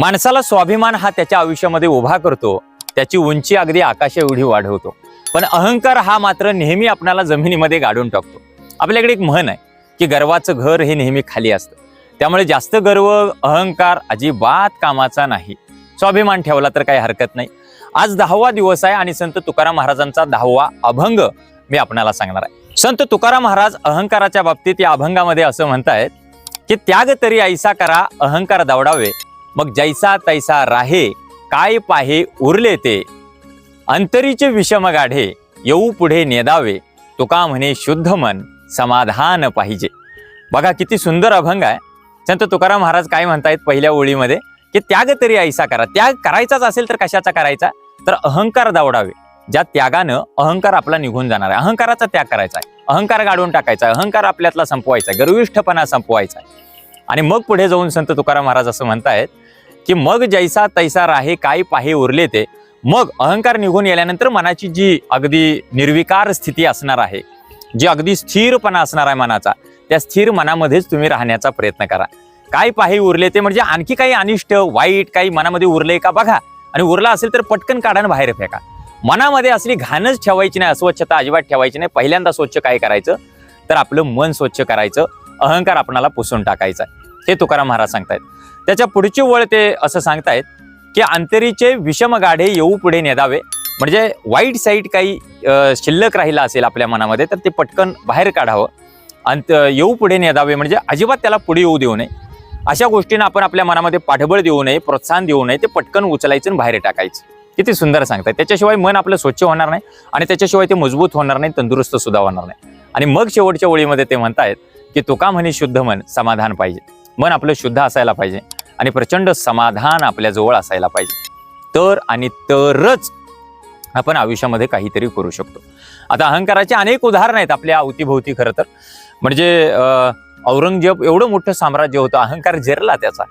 माणसाला स्वाभिमान हा त्याच्या आयुष्यामध्ये उभा करतो. त्याची उंची अगदी आकाशा एवढी वाढवतो. पण अहंकार हा मात्र नेहमी आपणाला जमिनीमध्ये गाडून टाकतो. आपल्याकडे एक म्हण आहे की गर्वाचं घर हे नेहमी खाली असतं. त्यामुळे जास्त गर्व अहंकार अजिबात कामाचा नाही. स्वाभिमान ठेवला तर काही हरकत नाही. आज दहावा दिवस आहे आणि संत तुकाराम महाराजांचा दहावा अभंग मी आपणाला सांगणार आहे. संत तुकाराम महाराज अहंकाराच्या बाबतीत या अभंगामध्ये असं म्हणतायत की त्याग तरी ऐसा करा अहंकार दवडावे मग जैसा तैसा राहे काय पाहे उरले ते. अंतरीचे विषम गाढे येऊ पुढे नेदावे. तुका म्हणे शुद्ध मन समाधान पाहिजे. बघा किती सुंदर अभंग आहे. संत तुकाराम महाराज काय म्हणतायत पहिल्या ओळीमध्ये? की त्याग तरी ऐसा करा. त्याग करायचाच असेल तर कशाचा करायचा? तर अहंकार दावडावे ज्या त्यागानं अहंकार आपला निघून जाणार आहे. अहंकाराचा त्याग करायचा आहे. अहंकार गाडून टाकायचा आहे. अहंकार आपल्यातला संपवायचा आहे. गर्विष्ठपणा संपवायचा आहे. आणि मग पुढे जाऊन संत तुकाराम महाराज असं म्हणतायत की मग जैसा तैसा राहे काय पाहे उरले ते. मग अहंकार निघून गेल्यानंतर मनाची जी अगदी निर्विकार स्थिती असणार आहे जी अगदी स्थिरपणा असणार आहे मनाचा त्या स्थिर मनामध्येच तुम्ही राहण्याचा प्रयत्न करा. काय पाहे उरले ते म्हणजे आणखी काही अनिष्ट वाईट काही मनामध्ये उरले का बघा. आणि उरला असेल तर पटकन काढा बाहेर फेका. मनामध्ये असली घाणच ठेवायची नाही अस्वच्छता अजिबात ठेवायची नाही. पहिल्यांदा स्वच्छ काय करायचं? तर आपलं मन स्वच्छ करायचं. अहंकार आपणाला पुसून टाकायचा हे तुकाराम महाराज सांगतायत. त्याच्या पुढची वळ ते असं सांगतायत की अंतरीचे विषम गाढे येऊ पुढे नेदावे. म्हणजे वाईट साईड काही शिल्लक राहिला असेल आपल्या मनामध्ये तर ते पटकन बाहेर काढावं. अंत येऊ पुढे नेदावे म्हणजे अजिबात त्याला पुढे येऊ देऊ नये. अशा गोष्टींना आपण आपल्या मनामध्ये पाठबळ देऊ नये प्रोत्साहन देऊ नये ते पटकन उचलायचं आणि बाहेर टाकायचं. किती सुंदर सांगतात त्याच्याशिवाय मन आपलं स्वच्छ होणार नाही आणि त्याच्याशिवाय ते मजबूत होणार नाही तंदुरुस्त सुद्धा होणार नाही. आणि मग शेवटच्या ओळीमध्ये ते म्हणतायत की तुका म्हणे शुद्ध मन समाधान पाहिजे. मन आपलं शुद्ध असायला पाहिजे आणि प्रचंड समाधान आपल्या जवळ असायला पाहिजे. तर आणि तरच आपण आयुष्यामध्ये काहीतरी करू शकतो. आता अहंकाराचे अनेक उदाहरणं आहेत आपल्या अवतीभोवती खरं तर. म्हणजे अं, औरंगजेब एवढं मोठं साम्राज्य होतं अहंकार झेरला त्याचा.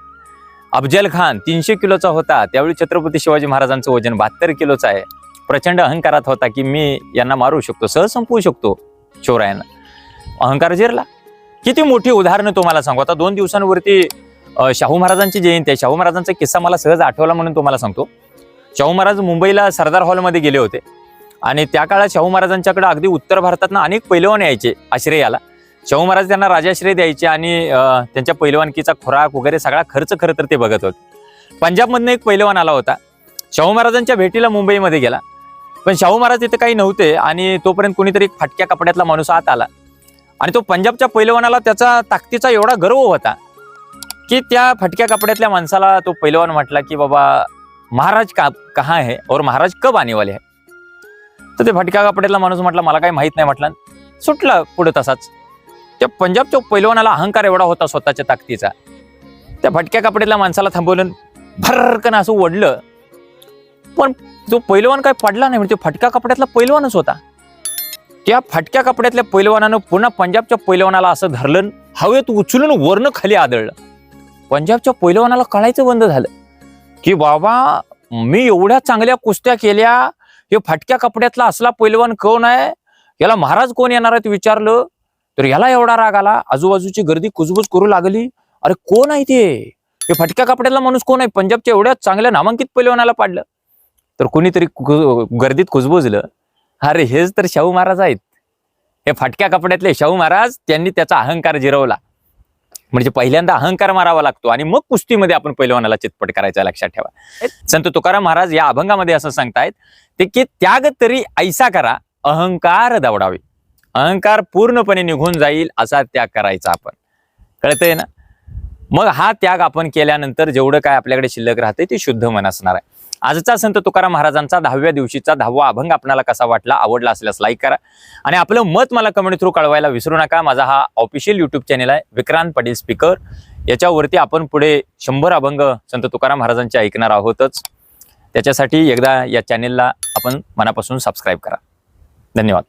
अफजल खान तीनशे किलोचा होता त्यावेळी छत्रपती शिवाजी महाराजांचं वजन बहात्तर किलोचं आहे. प्रचंड अहंकारात होता की मी यांना मारू शकतो सहज संपवू शकतो शिवरायांना अहंकार झेरला. किती मोठी उदाहरणं तुम्हाला सांगू? आता दोन दिवसांवरती शाहू महाराजांची जयंती आहे. शाहू महाराजांचा किस्सा मला सहज आठवला म्हणून तुम्हाला सांगतो. शाहू महाराज मुंबईला सरदार हॉलमध्ये गेले होते. आणि त्या काळात शाहू महाराजांच्याकडे अगदी उत्तर भारतातनं अनेक पैलवान यायचे आश्रयाला. शाहू महाराज त्यांना राजाश्रय द्यायचे आणि त्यांच्या पैलवानकीचा खुराक वगैरे सगळा खर्च खरं तर ते बघत होते. पंजाबमधनं एक पैलवान आला होता. शाहू महाराजांच्या भेटीला मुंबईमध्ये गेला. पण शाहू महाराज तिथे काही नव्हते आणि तोपर्यंत कोणीतरी एक फाटक्या कपड्यातला माणूस आत आला. आणि तो पंजाबच्या पैलवानाला त्याचा ताकदीचा एवढा गर्व होता की त्या फटक्या कपड्यातल्या माणसाला तो पैलवान म्हटला की बाबा महाराज का कहा है और महाराज कब आने वाले तर ते फटक्या कपड्यातला माणूस म्हटला मला काही माहीत नाही म्हटलं. सुटला पुढे तसाच. त्या पंजाबच्या पैलवानाला अहंकार एवढा होता स्वतःच्या ताकदीचा. त्या फटक्या कपड्यातल्या माणसाला थांबवलं भरकन असं ओढलं. पण तो पैलवान काय पडला नाही म्हणजे फटक्या कपड्यातला पैलवानच होता. त्या फटक्या कपड्यातल्या पैलवानानं पुन्हा पंजाबच्या पैलवानाला असं धरलं हवेत उचलून वरनं खाली आदळलं. पंजाबच्या पैलवानाला कळायचं बंद झालं की बाबा मी एवढ्या चांगल्या कुस्त्या केल्या हे फटक्या कपड्यातला असला पैलवान कोण आहे? याला महाराज कोण येणार आहेत विचारलं. तर याला एवढा राग आला आजूबाजूची गर्दी कुजबुज करू लागली. अरे कोण आहे ते? हे फटक्या कपड्यातला माणूस कोण आहे? पंजाबच्या एवढ्या चांगल्या नामांकित पैलवानाला पाडलं. तर कोणीतरी गर्दीत कुजबुजलं. अरे हेच तर शाहू महाराज आहेत. हे फाटक्या कपड्यातले शाहू महाराज त्यांनी त्याचा अहंकार जिरवला. म्हणजे पहिल्यांदा अहंकार मारावा लागतो आणि मग कुस्तीमध्ये आपण पैलवानाला चितपट करायचा लक्षात ठेवा. संत तुकाराम महाराज या अभंगामध्ये असं सांगतायत ते की त्याग तरी ऐसा करा अहंकार दवडावे अहंकार पूर्णपणे निघून जाईल असा त्याग करायचा आपण. कळतंय ना? मग हा त्याग आपण केल्यानंतर जेवढं काय आपल्याकडे शिल्लक राहते ते शुद्ध मन असणार आहे. आजचा संत तुकाराम महाराजांचा दहाव्या दिवशीचा दहावा अभंग आपल्याला कसा वाटला आवडला असल्यास लाईक करा. आणि आपलं मत मला कमेंट थ्रू कळवायला विसरू नका. माझा हा ऑफिशियल युट्यूब चॅनल आहे विक्रांत पाटील स्पीकर याच्यावरती आपण पुढे शंभर अभंग संत तुकाराम महाराजांचे ऐकणार आहोतच. त्याच्यासाठी एकदा या चॅनेलला आपण मनापासून सबस्क्राईब करा. धन्यवाद.